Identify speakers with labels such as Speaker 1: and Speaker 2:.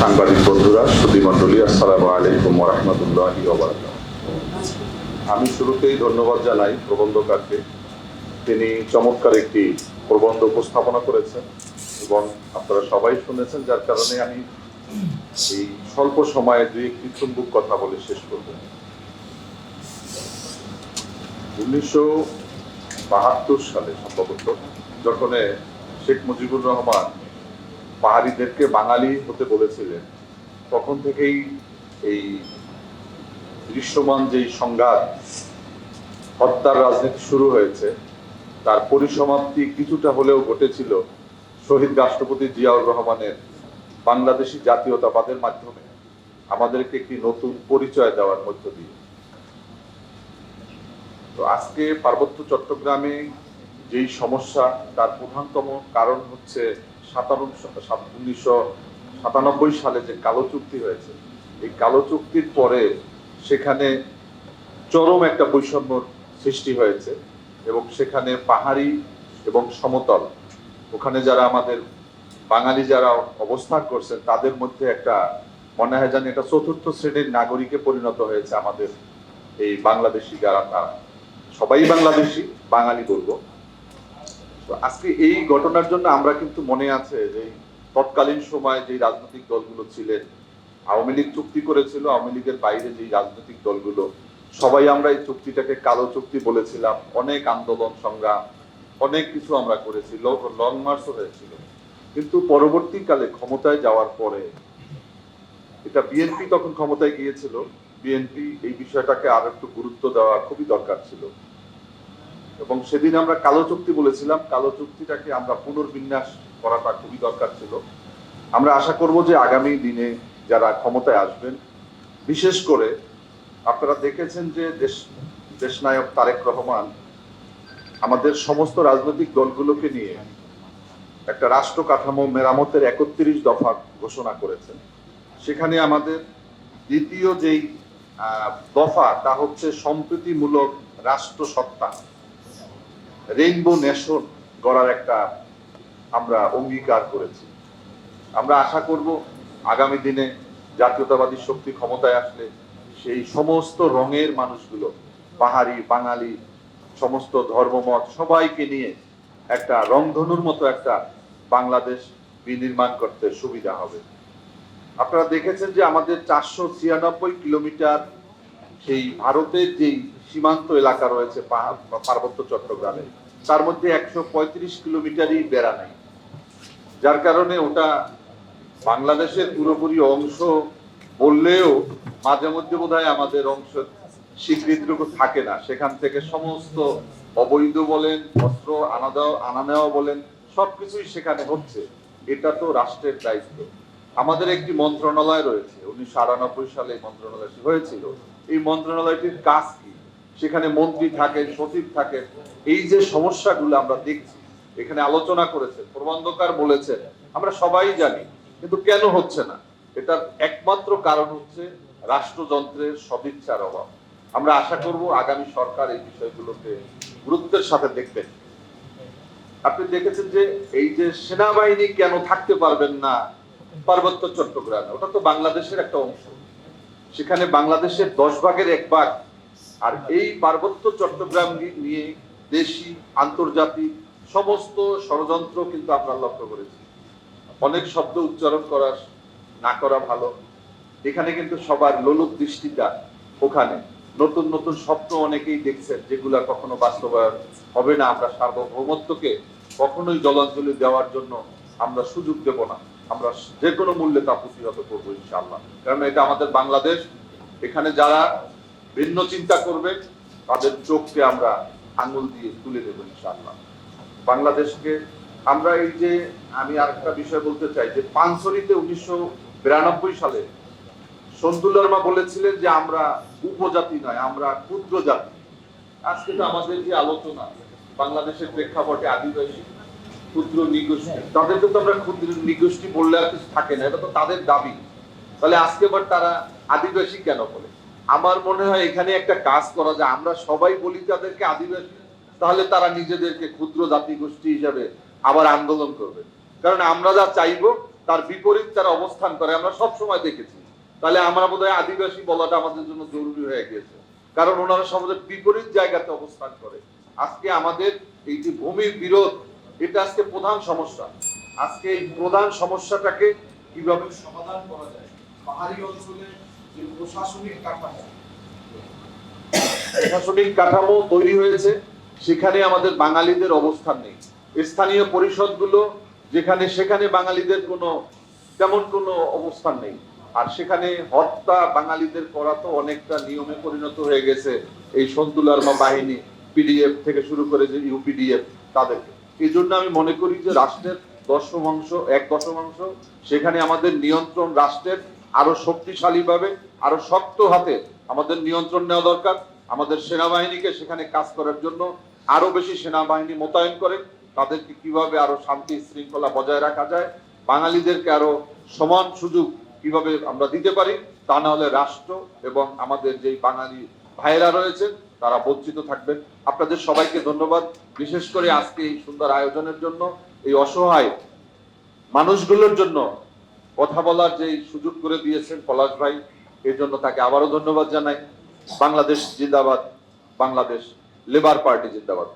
Speaker 1: সাংবাদিক বন্ধুরা সুদী মন্ডলী আসসালামু আলাইকুম রহমতুল্লাহি আমি শুরুতেই ধন্যবাদ জানাই প্রবন্ধকারকে। তিনি চমৎকার একটি প্রবন্ধ উপস্থাপনা করেছেন এবং আপনারা সবাই শুনেছেন, যার কারণে আমি এই স্বল্প সময়ে দুই একটি চুম্বুক কথা বলে শেষ করব। উনিশশো বাহাত্তর সালে সম্ভবত, যখন শেখ মুজিবুর রহমান পাহাড়িদেরকে বাঙালি হতে বলেছিলেন। তখন থেকেই এই দৃশ্যমান যেই সংঘাত, হত্যার রাজনীতি শুরু হয়েছে, তার পরিসমাপ্তি কিছুটা হলেও ঘটেছিল শহীদ রাষ্ট্রপতি জিয়াউর রহমানের বাংলাদেশি জাতীয়তাবাদের মাধ্যমে। আমাদেরকে একটি নতুন পরিচয় দেওয়ার মধ্য দিয়ে। তো আজকে পার্বত্য চট্টগ্রামে যেই সমস্যা, তার প্রধানতম কারণ হচ্ছে উনিশশো সাতানব্বই সালে যে কালো চুক্তি হয়েছে, এই কালো চুক্তির পরে সেখানে চরম একটা বৈষম্য সৃষ্টি হয়েছে এবং সেখানে পাহাড়ি এবং সমতল, ওখানে যারা আমাদের বাঙালি যারা অবস্থান করছেন, তাদের মধ্যে একটা মনে হয় জানি এটা চতুর্থ শ্রেণির নাগরিকে পরিণত হয়েছে আমাদের এই বাংলাদেশি যারা, তারা। সবাই বাংলাদেশি, বাঙালি বলব। আজকে এই ঘটনার জন্য আমরা কিন্তু মনে আছে যে তৎকালীন সময়ে যে রাজনৈতিক দলগুলো ছিলেন, আওয়ামী লীগ চুক্তি করেছিল, আওয়ামী লীগের বাইরে যে রাজনৈতিক দলগুলো, সবাই আমরা এই চুক্তিটাকে কালো চুক্তি বলেছিলাম। অনেক আন্দোলন সংগ্রাম, অনেক কিছু আমরা করেছি, লং মার্চও হয়েছিল। কিন্তু পরবর্তীকালে ক্ষমতায় যাওয়ার পরে এটা বিএনপি তখন ক্ষমতায় গিয়েছিল। বিএনপি এই বিষয়টাকে আর একটু গুরুত্ব দেওয়া খুবই দরকার ছিল। এবং সেদিন আমরা কালো চুক্তি বলেছিলাম। কালো চুক্তিটাকে আমরা পুনর্বিন্যাস করাটা খুবই দরকার ছিল। আমরা আশা করব যে আগামী দিনে যারা ক্ষমতায় আসবেন, বিশেষ করে আপনারা দেখেছেন যে দেশ দেশনায়ক তারেক রহমান আমাদের সমস্ত রাজনৈতিক দলগুলোকে নিয়ে একটা রাষ্ট্র কাঠামো মেরামতের একত্রিশ দফা ঘোষণা করেছেন। সেখানে আমাদের দ্বিতীয় যেই দফা তা হচ্ছে সম্প্রীতিমূলক রাষ্ট্র সত্তা রেইনবো নেশন গড়ার একটা আমরা অঙ্গীকার করেছি। আমরা আশা করব আগামী দিনে জাতীয়তাবাদী শক্তি ক্ষমতায় আসলে সেই সমস্ত রঙের মানুষগুলো, পাহাড়ি, বাঙালি, সমস্ত ধর্মমত সবাইকে নিয়ে একটা রংধনুর মতো একটা বাংলাদেশ বিনির্মাণ করতে সুবিধা হবে। আপনারা দেখেছেন যে আমাদের চারশো ছিয়ানব্বই কিলোমিটার সেই ভারতের যেই সীমান্ত এলাকা রয়েছে পার্বত্য চট্টগ্রামে, তার মধ্যে একশো পঁয়ত্রিশ কিলোমিটারই বেড়া নেই। যার কারণে ওটা বাংলাদেশের পুরোপুরি অংশ বললেও মাঝে মধ্যে বোধহয় আমাদের অংশ স্বীকৃতিটুকু থাকে না। সেখান থেকে সমস্ত অবৈধ বলেন, অস্ত্র আনা দেওয়া, আনা নেওয়া বলেন, সবকিছুই সেখানে হচ্ছে। এটা তো রাষ্ট্রের দায়িত্ব। আমাদের একটি মন্ত্রণালয় রয়েছে। উনিশশো আটানব্বই সালে এই মন্ত্রণালয়টি হয়েছিল। এই মন্ত্রণালয়টির কাজ কি? সেখানে মন্ত্রী থাকে, সচিব থাকে। এই যে সমস্যাগুলো আমরা দেখছি, এখানে আলোচনা করেছে, প্রবন্ধকার বলেছেন আমরা সবাই জানি, কিন্তু কেন হচ্ছে না? এটার একমাত্র কারণ হচ্ছে রাষ্ট্রযন্ত্রের সদিচ্ছার অভাব। আমরা আশা করব আগামী সরকার এই বিষয়গুলোকে গুরুত্বের সাথে দেখবেন। আপনি দেখেছেন যে এই যে সেনাবাহিনী কেন থাকতে পারবেন না? পার্বত্য চট্টগ্রামে, ওটা তো বাংলাদেশের একটা অংশ। সেখানে বাংলাদেশের দশ ভাগের এক ভাগ। আর এই পার্বত্য চট্টগ্রাম নিয়ে দেশি, আন্তর্জাতিক সমস্ত ষড়যন্ত্র কিন্তু আমরা লক্ষ্য করেছি। অনেক শব্দ উচ্চারণ করা, না করা ভালো। এখানে কিন্তু সবার লোলুপ দৃষ্টিটা ওখানে। নতুন নতুন স্বপ্ন অনেকেই দেখছেন যেগুলা কখনো বাস্তবায়ন হবে না। আমরা সার্বভৌমত্বকে কখনোই জলাঞ্জলি দেওয়ার জন্য আমরা সুযোগ দেব না। আমরা যে কোনো মূল্যে তা প্রতিহত করব, ইনশাআল্লাহ। কারণ এটা আমাদের বাংলাদেশ। এখানে যারা ভিন্ন চিন্তা করবে, তাদের চোখকে আমরা আঙুল দিয়ে তুলে দেবো, ইনশাআল্লাহ। বাংলাদেশকে আমরা এই যে, আমি আরেকটা বিষয় বলতে চাই, যে পানসরিতে উনিশশো বিরানব্বই সালে সন্তুলর্মা বলেছিলেন যে, আমরা উপজাতি নয়, আমরা ক্ষুদ্র জাতি। আজকে তো আমাদের যে আলোচনা, বাংলাদেশের প্রেক্ষাপটে আদিবাসী ক্ষুদ্র নিগোষ্ঠী। তাদেরকে তো আমরা ক্ষুদ্র নিগোষ্ঠী বললে আর কিছু থাকে না, এটা তো তাদের দাবি। তাহলে আজকে আবার তারা আদিবাসী কেন বলে? আমার মনে হয় এখানে একটা কাজ করা যায়, আমরা সবাই বলি তাদেরকে আদিবাসী, তাহলে তারা নিজেদেরকে ক্ষুদ্র জাতি গোষ্ঠী হিসাবে আবার আন্দোলন করবে। কারণ আমরা যা চাইব, তার বিপরীত তারা অবস্থান করে, আমরা সব সময় দেখেছি। তাহলে আমরা বোধহয় আদিবাসী বলাটা আমাদের জন্য জরুরি হয়ে গিয়েছে। কারণ ওনারা সমাজের বিপরীত জায়গাতে অবস্থান করে। আজকে আমাদের এই যে ভূমির বিরোধ এটা আজকে প্রধান সমস্যা। আজকে এই প্রধান সমস্যাটাকে কীভাবে সমাধান করা যায়? পাহাড়ি অঞ্চলে যে প্রশাসনিক কাঠামো প্রশাসনিক কাঠামো তৈরি হয়েছে, সেখানে আমাদের বাঙালিদের অবস্থান নেই। স্থানীয় পরিষদগুলো যেখানে সেখানে বাঙালিদের কোনো, তেমন কোনো অবস্থান নেই। আর সেখানে হত্যা বাঙালিদের করা তো অনেকটা নিয়মে পরিণত হয়ে গেছে। এই সন্তুলার বাহিনী পিডিএফ থেকে শুরু করে যে ইউপিডিএফ তাদেরকে। এই জন্য আমি মনে করি যে রাষ্ট্রের দশমাংশ, এক দশমাংশ সেখানে আমাদের নিয়ন্ত্রণ রাষ্ট্রের আরও শক্তিশালী ভাবে আরও শক্ত হাতে আমাদের নিয়ন্ত্রণ নেওয়া দরকার। আমাদের সেনাবাহিনীকে সেখানে কাজ করার জন্য আরও বেশি সেনাবাহিনী মোতায়েন করে, তাদেরকে কীভাবে আরও শান্তি শৃঙ্খলা বজায় রাখা যায়, বাঙালিদেরকে আরও সমান সুযোগ কীভাবে আমরা দিতে পারি, তা না হলে রাষ্ট্র এবং আমাদের যেই বাঙালি ভাইয়েরা রয়েছেন তারা বঞ্চিত থাকবেন। আপনাদের সবাইকে ধন্যবাদ। বিশেষ করে আজকে এই সুন্দর আয়োজনের জন্য, এই অসহায় মানুষগুলোর জন্য কথা বলার যে সুযোগ করে দিয়েছেন পলাশ ভাই, এর জন্য তাকে আবারও ধন্যবাদ জানাই। বাংলাদেশ জিন্দাবাদ, বাংলাদেশ লেবার পার্টি জিন্দাবাদ।